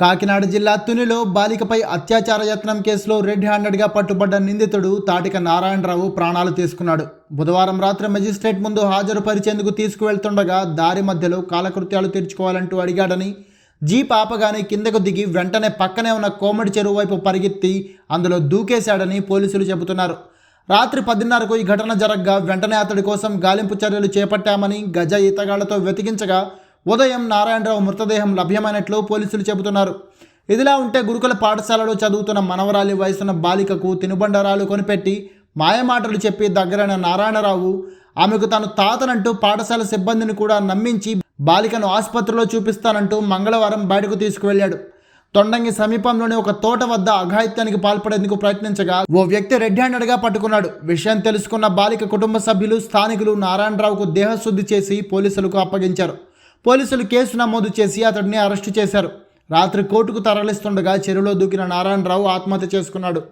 కాకినాడ జిల్లా తునిలో బాలికపై అత్యాచార యత్నం కేసులో రెడ్ హ్యాండెడ్గా పట్టుబడ్డ నిందితుడు తాటిక నారాయణరావు ప్రాణాలు తీసుకున్నాడు. బుధవారం రాత్రి మెజిస్ట్రేట్ ముందు హాజరుపరిచేందుకు తీసుకువెళ్తుండగా దారి మధ్యలో కాలకృత్యాలు తీర్చుకోవాలంటూ అడిగాడని జీప్ ఆపగానే కిందకు దిగి వెంటనే పక్కనే ఉన్న కోమడి చెరువు వైపు పరిగెత్తి అందులో దూకేశాడని పోలీసులు చెబుతున్నారు. రాత్రి పదిన్నరకు ఈ ఘటన జరగ్గా వెంటనే అతడి కోసం గాలింపు చర్యలు చేపట్టామని గజ ఈతగాళ్ళతో వెతికించగా ఉదయం నారాయణరావు మృతదేహం లభ్యమైనట్లు పోలీసులు చెబుతున్నారు. ఇదిలా ఉంటే గురుకుల పాఠశాలలో చదువుతున్న మనవరాలి వయసున్న బాలికకు తినుబండరాలు కొనిపెట్టి మాయమాటలు చెప్పి దగ్గరైన నారాయణరావు ఆమెకు తను తాతనంటూ పాఠశాల సిబ్బందిని కూడా నమ్మించి బాలికను ఆసుపత్రిలో చూపిస్తానంటూ మంగళవారం బయటకు తీసుకువెళ్ళాడు. తొండంగి సమీపంలోని ఒక తోట వద్ద అఘాయిత్యానికి పాల్పడేందుకు ప్రయత్నించగా ఓ వ్యక్తి రెడ్ హ్యాండెడ్గా పట్టుకున్నాడు. విషయం తెలుసుకున్న బాలిక కుటుంబ సభ్యులు స్థానికులు నారాయణరావుకు దేహశుద్ధి చేసి పోలీసులకు అప్పగించారు. పోలీసులు కేసు నమోదు చేసి అతడిని అరెస్టు చేశారు. రాత్రి కోర్టుకు తరలిస్తుండగా చెరువులో దూకిన నారాయణరావు ఆత్మహత్య చేసుకున్నాడు.